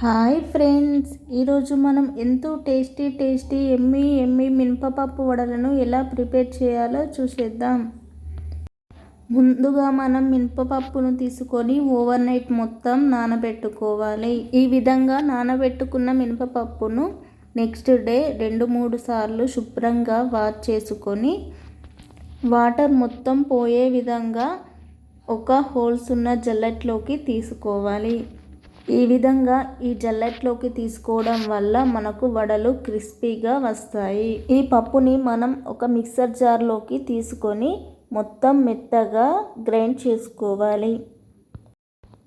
Hi friends ఈరోజు మనం ఎంతో టేస్టీ టేస్టీ ఎమ్మి ఎమ్మి మినపపప్పు వడలను ఎలా ప్రిపేర్ చేయాలో చూసేద్దాం. ముందుగా మనం మినపపప్పును తీసుకొని ఓవర్ నైట్ మొత్తం నానబెట్టుకోవాలి. ఈ విధంగా నానబెట్టుకున్న మినపపప్పును నెక్స్ట్ డే రెండు మూడు సార్లు శుభ్రంగా వాష్ చేసుకొని వాటర్ మొత్తం పోయే విధంగా ఒక హోల్స్ ఉన్న జల్లెట్లోకి తీసుకోవాలి. ఈ విధంగా ఈ జల్లెట్లోకి తీసుకోవడం వల్ల మనకు వడలు క్రిస్పీగా వస్తాయి. ఈ పప్పుని మనం ఒక మిక్సర్ జార్లోకి తీసుకొని మొత్తం మెత్తగా గ్రైండ్ చేసుకోవాలి.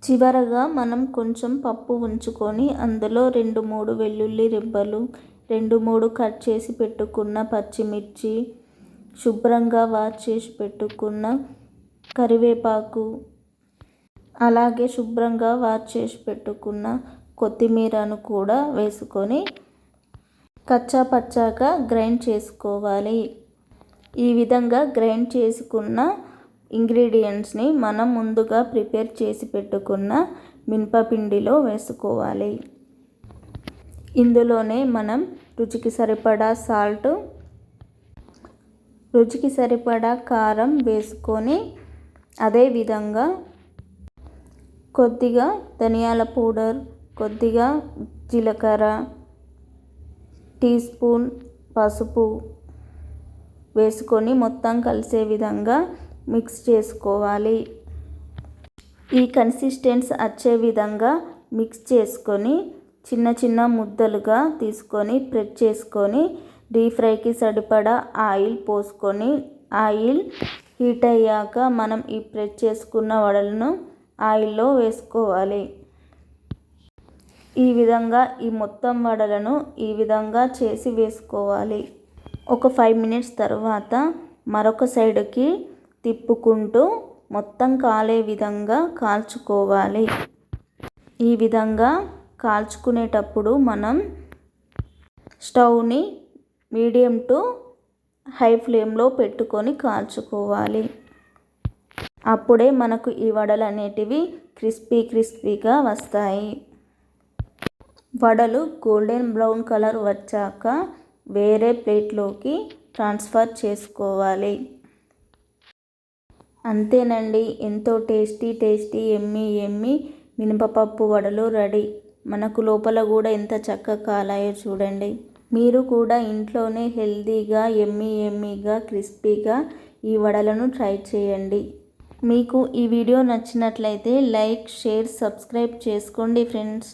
చివరగా మనం కొంచెం పప్పు ఉంచుకొని అందులో రెండు మూడు వెల్లుల్లి రెబ్బలు రెండు మూడు కట్ చేసి పెట్టుకున్న పచ్చిమిర్చి శుభ్రంగా వాష్ చేసి పెట్టుకున్న కరివేపాకు అలాగే శుభ్రంగా వాష్ చేసి పెట్టుకున్న కొత్తిమీరను కూడా వేసుకొని కచ్చా పచ్చాగా గ్రైండ్ చేసుకోవాలి. ఈ విధంగా గ్రైండ్ చేసుకున్న ఇంగ్రీడియంట్స్ని మనం ముందుగా ప్రిపేర్ చేసి పెట్టుకున్న మినపపిండిలో వేసుకోవాలి. ఇందులోనే మనం రుచికి సరిపడా సాల్ట్ రుచికి సరిపడా కారం వేసుకొని అదేవిధంగా కొద్దిగా ధనియాల పౌడర్ కొద్దిగా జీలకర్ర టీ స్పూన్ పసుపు వేసుకొని మొత్తం కలిసే విధంగా మిక్స్ చేసుకోవాలి. ఈ కన్సిస్టెన్స్ వచ్చే విధంగా మిక్స్ చేసుకొని చిన్న చిన్న ముద్దలుగా తీసుకొని ప్రెస్ చేసుకొని డీప్ ఫ్రైకి సరిపడా ఆయిల్ పోసుకొని ఆయిల్ హీట్ అయ్యాక మనం ఈ ప్రెస్ చేసుకున్న వడలను ఆయిల్లో వేసుకోవాలి. ఈ విధంగా ఈ మొత్తం వడలను ఈ విధంగా చేసి వేసుకోవాలి. ఒక ఫైవ్ మినిట్స్ తర్వాత మరొక సైడ్కి తిప్పుకుంటూ మొత్తం కాలే విధంగా కాల్చుకోవాలి. ఈ విధంగా కాల్చుకునేటప్పుడు మనం స్టవ్ని మీడియం టు హై ఫ్లేమ్లో పెట్టుకొని కాల్చుకోవాలి. అప్పుడే మనకు ఈ వడలు అనేటివి క్రిస్పీ క్రిస్పీగా వస్తాయి. వడలు గోల్డెన్ బ్రౌన్ కలర్ వచ్చాక వేరే ప్లేట్లోకి ట్రాన్స్ఫర్ చేసుకోవాలి. అంతేనండి ఎంతో టేస్టీ టేస్టీ ఎమ్మి ఎమ్మి మినపపప్పు వడలు రెడీ. మనకు లోపల కూడా ఎంత చక్కగా కాలాయో చూడండి. మీరు కూడా ఇంట్లోనే హెల్తీగా ఎమ్మి ఎమ్మిగా క్రిస్పీగా ఈ వడలను ట్రై చేయండి. మీకు ఈ వీడియో నచ్చినట్లయితే లైక్ షేర్ సబ్స్క్రైబ్ చేసుకోండి ఫ్రెండ్స్.